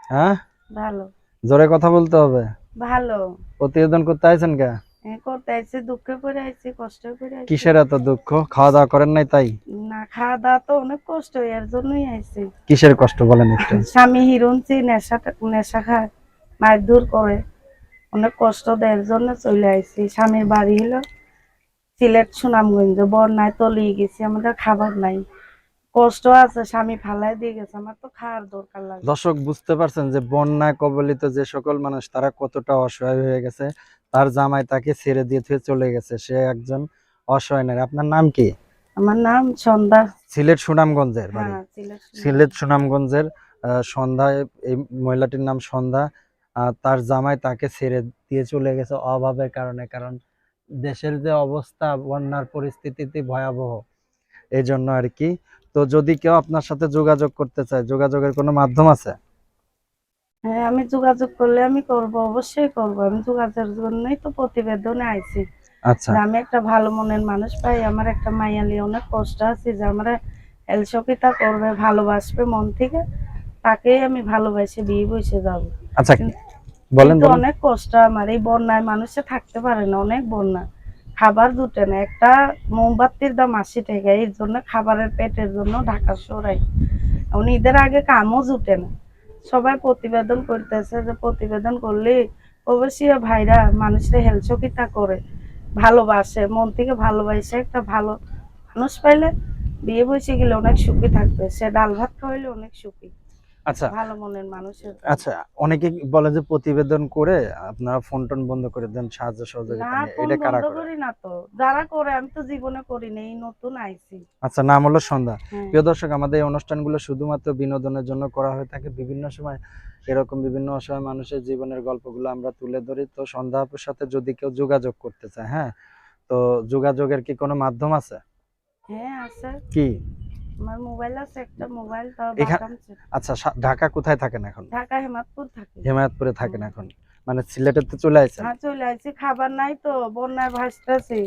হ্যাঁ? ভালো। জোরে কথা বলতে হবে? ভালো। প্রতিবেদন করতে আইছেন কে? করতে আইছি দুঃখে পড়ে আইছি কষ্ট করে আইছি। কিসের এত দুঃখ? খাওয়া দাওয়া করেন নাই তাই? না খাওয়া দাওয়া তো অনেক কষ্ট এর জন্যই আইছি। কিসের কষ্ট বলেন একটু? স্বামী হিরুনছি নেশা নেশা খায় মারধর করে। অনেক কষ্ট জন্য চলে আইছি। স্বামীর বাড়ি হলো সিলেট সুনামগঞ্জ বন্যায় তলিয়ে গেছি আমাদের খাবার নাই। কষ্ট আছে স্বামী ফালাই দিয়ে গেছে আমার তো খাওয়ার দরকার লাগে। দর্শক বুঝতে পারছেন যে বন্যায় কবলিত যে সকল মানুষ তারা কতটা অসহায় হয়ে গেছে। তার জামাই তাকে ছেড়ে দিয়ে চলে গেছে। সে একজন অসহায় নারী। আপনার নাম কি? আমার নাম সন্ধ্যা। সিলেট সুনামগঞ্জের বাড়ি। হ্যাঁ সিলেট সুনামগঞ্জের আহ, সন্ধ্যায় এই মহিলাটির নাম সন্ধ্যা। তার জামাই তাকে ছেড়ে দিয়ে চলে গেছে অভাবের কারণে। কারণ দেশের যে অবস্থা বন্যার পরিস্থিতিতে ভয়াবহ। এই জন্য আর কি তো যদি কেউ আপনার সাথে যোগাযোগ করতে চায় যোগাযোগের কোনো মাধ্যম আছে? হ্যাঁ আমি যোগাযোগ করলে আমি করব অবশ্যই করব। আমি যোগাযোগের জন্যই তো প্রতিবেদনে আইছি। আচ্ছা। আমি একটা ভালো মনের মানুষ পাই। আমার একটা মায়ালি অনেক কষ্ট আছে যে আমার এলসকিতা করবে ভালোবাসবে মন থেকে। তাকেই আমি ভালোবাসে বিয়ে বসে যাব। আচ্ছা বলেন। অনেক কষ্ট আমার। এই বন্যায় মানুষে থাকতে পারে না অনেক বন্যা। খাবার জুটে না। একটা মোমবাতির দাম আশি টাকা, এর জন্য খাবারের পেটের জন্য ঢাকা সরাই এখন ঈদের আগে কামও জুটে না। সবাই প্রতিবেদন করতেছে যে প্রতিবেদন করলে অবশ্যই ভাইরা মানুষের হেলচকিতা করে, ভালোবাসে, মন থেকে ভালোবাসে। একটা ভালো মানুষ পাইলে বিয়ে বসে গেলে অনেক সুখী থাকবে। সে ডাল ভাত খাওয়াইলে অনেক সুখী। আচ্ছা। ভালো মনের মানুষের। আচ্ছা অনেকে বলে যে প্রতিবেদন করে আপনারা ফোন টোন বন্ধ করে দেন সাহায্য সহযোগিতা না এটা কারা করে? করি না তো। যারা করে আমি তো জীবনে করিনি এই নতুন আইছি আচ্ছা নাম হলো সন্ধ্যা। হ্যাঁ। প্রিয় দর্শক আমাদের এই অনুষ্ঠানগুলো শুধুমাত্র বিনোদনের জন্য করা হয়ে থাকে। বিভিন্ন সময় এরকম বিভিন্ন অসহায় মানুষের জীবনের গল্পগুলো আমরা তুলে ধরি। তো সন্ধ্যা আপুর সাথে যদি কেউ যোগাযোগ করতে চায় হ্যাঁ? তো যোগাযোগের কি কোনো মাধ্যম আছে? হ্যাঁ আছে। কি? আমার মোবাইল আছে একটা মোবাইল তাও বাটাম আচ্ছা ঢাকা কোথায় থাকেন এখন? ঢাকা হেমাদপুর থাকে। হেমায়তপুরে থাকেন এখন। মানে সিলেটেতে চলে আসছেন হ্যাঁ চলে আসছি খাবার নাই তো বন্যায় ভাসতেছি।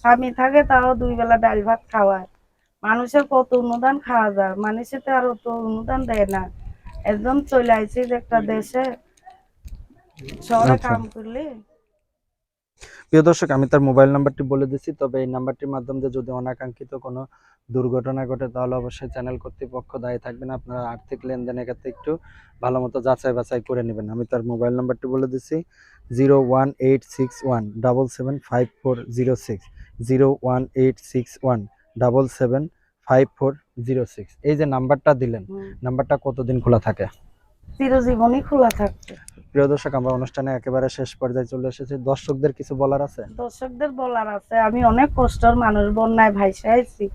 স্বামী থাকে তাও দুই বেলা ডাল ভাত খাওয়ায়। মানুষের কত অনুদান খাওয়া যায়? মানুষের তো আর অত অনুদান দেয় না। একদম চলে আসছি যে একটা দেশে। শহরে আচ্ছা। কাম করলে। প্রিয় দর্শক আমি তার মোবাইল নাম্বারটি বলে দিচ্ছি। তবে এই নাম্বারটির মাধ্যমে দিয়ে যদি অনাকাঙ্ক্ষিত কোনো দুর্ঘটনা ঘটে তাহলে অবশ্যই চ্যানেল কর্তৃপক্ষ দায়ী থাকবেন। আপনারা আর্থিক লেনদেনের ক্ষেত্রে একটু ভালো মতো যাচাই বাছাই করে নেবেন। আমি তার মোবাইল নাম্বারটি বলে দিচ্ছি zero one eight six one double seven five four zero six. Zero one eight six one double seven five four zero six. এই যে নাম্বারটা দিলেন। নাম্বারটা কতদিন খোলা থাকে? চিরজীবনই খোলা থাকবে। প্রিয় দর্শক, আমরা অনুষ্ঠানে একেবারে শেষ পর্যায়ে চলে এসেছি। দর্শকদের কিছু বলার আছে? দর্শকদের বলার আছে, আমি অনেক কষ্টের মানুষ, বন্যায় ভাইসে আইছি।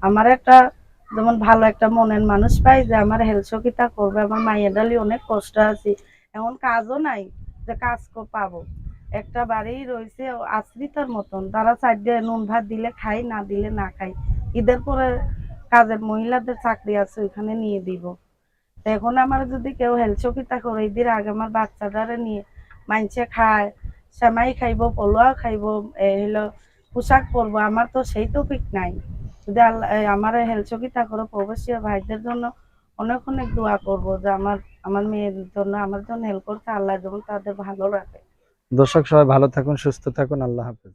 আমার একটা যেমন ভালো একটা মনের মানুষ পাই যে আমার হেলসকিতা করবে, আমার মায়ের ডালি অনেক কষ্ট আছি। এমন কাজও নাই যে কাজ কো- পাবো। একটা বাড়ি রয়েছে আশ্রিতার মতন, তারা সাইডে নুন ভাত দিলে খাই, না দিলে না খাই। ঈদের পরে কাজের মহিলাদের চাকরি আছে, ওইখানে নিয়ে দিব। এখন আমার যদি কেউ হেলসকিতা করে ঈদের আগে আমার বাচ্চাটারে নিয়ে মাইনছে খায়, সেমাই খাইব পলুয়া খাইব হলো পোশাক পরবো, আমার তো সেই টপিক নাই। যদি আল্লাহ আমার হেলচকিতা করে প্রবাসী ভাইদের জন্য অনেক অনেক দোয়া করব যে আমার আমার মেয়ের জন্য, আমার জন্য হেল্প করতে আল্লাহ যেমন তাদের ভালো রাখে। দর্শক সবাই ভালো থাকুন, সুস্থ থাকুন, আল্লাহ হাফেজ।